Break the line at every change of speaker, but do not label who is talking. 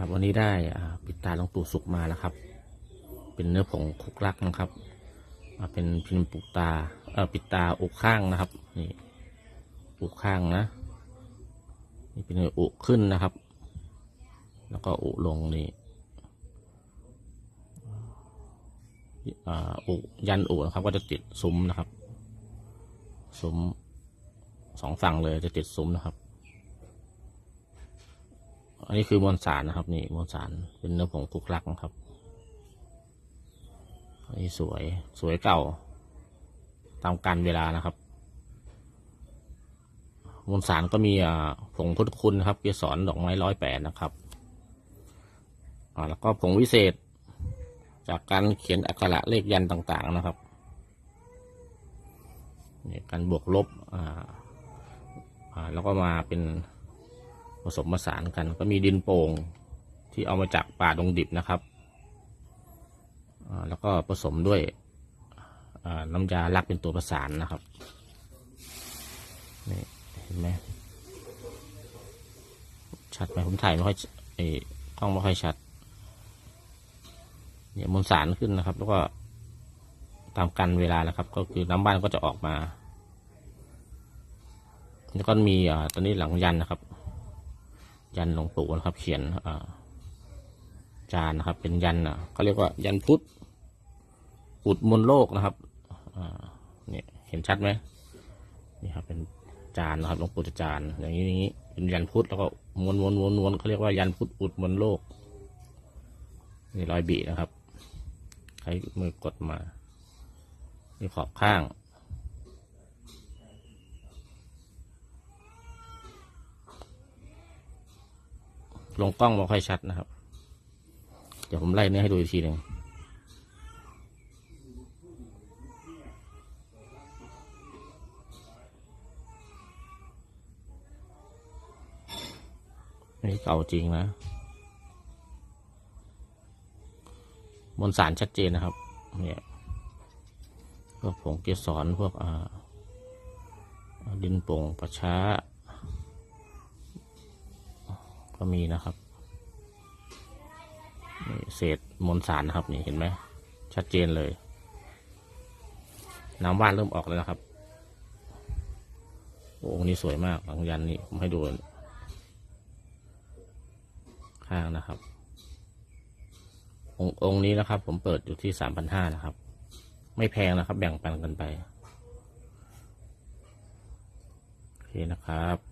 ครับวันนี้ได้ปิดตาหลวงปู่สุกมาแล้วครับ เป็นเนื้อผงคุกลักนะครับอ่าเป็นพิมพ์ปุกตาเอ่อปิดตาอกข้างนะครับ นี่อกข้างนะ นี่เป็นอุขึ้นนะครับ แล้วก็อุลงนี่อ่าอุยันอุนะครับ ก็จะติดซุ้มนะครับ ซุ้มสองฝั่งเลยจะติดซุ้มนะครับ อันนี้คือมวลสารนะครับ นี่มวลสารเป็นเนื้อผงคุกลักนะครับอันนี้สวยสวยเก่า ตามการเวลานะครับมวลสารก็มีอ่าผงพุทธคุณครับเกสรดอกไม้ร้อยแปดนะครับอ่าแล้วก็ผงวิเศษ จากการเขียนอักขระเลขยันต์ต่างๆนะครับนี่การบวกลบอ่าอ่า แล้วก็มาเป็น สมผสานกัน ก็มีดินโป่งที่เอามาจากป่าดงดิบนะครับ แล้วก็ผสมด้วยน้ำยาลักเป็นตัวประสานนะครับนี่เห็นไหมชัดไหมผมถ่ายไม่ค่อยเออกล้องไม่ค่อยชัด เนี่ยมวลสารขึ้นนะครับ แล้วก็ตามกันเวลานะครับ ก็คือน้ำบ้านก็จะออกมาแล้วก็มีอ่าตอนนี้หลังยันนะครับ ยันหลวงปู่นะครับ เขียนอาจานนะครับ เป็นยันอะเขาเรียกว่ายันพุทธอุดมนโลกนะครับอ่าเนี่ยเห็นชัดไหมนี่ครับ เป็นจานนะครับหลวงปู่จะจานอย่างนี้อย่างนี้เป็นยันพุทธแล้วก็ม้วนม้วนม้วนม้วนเขาเรียกว่ายันพุทธอุดมนโลกนี่รอยบีนะครับ ใช้มือกดมานี่ขอบข้าง ลงกล้องไม่ค่อยชัดนะครับ เดี๋ยวผมไล่เนื้อให้ดูอีกทีหนึ่งนนี้เก่าจริงนะมวลสารชัดเจนนะครับ เนี่ยพวกผงเกสรพวกอ่าดินโป่งประช้า ก็มีนะครับนี่เศษมวลสารนะครับนี่เห็นไหมชัดเจนเลย น้ำว่านเริ่มออกแล้วนะครับโอ้องค์นี้สวยมากหลังยันนี่ผมให้ดูข้างนะครับ ององค์นี้นะครับ ผมเปิดอยู่ที่สามพันห้านะครับ ไม่แพงนะครับ แบ่งปันกันไป โอเคนะครับ